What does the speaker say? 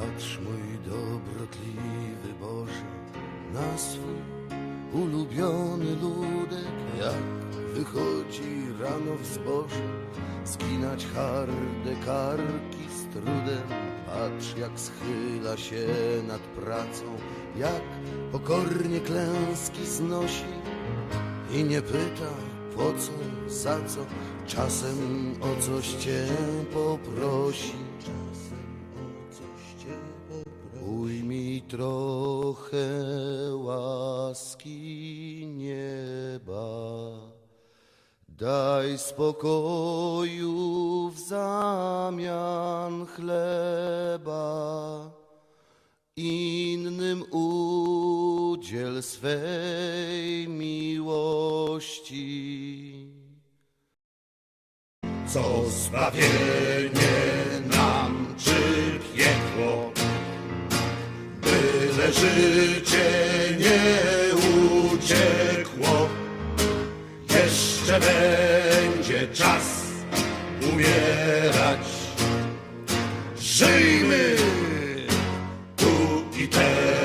Patrz mój dobrotliwy Boże na swój ulubiony ludek, jak wychodzi rano w zboże, skinać harde karki z trudem. Patrz jak schyla się nad pracą, jak pokornie klęski znosi i nie pyta po co, za co, czasem o coś cię poprosi. Trochę łaski nieba, daj spokoju w zamian chleba, innym udziel swej miłości. Co zbawienie życie nie uciekło. Jeszcze będzie czas umierać. Żyjmy tu i teraz.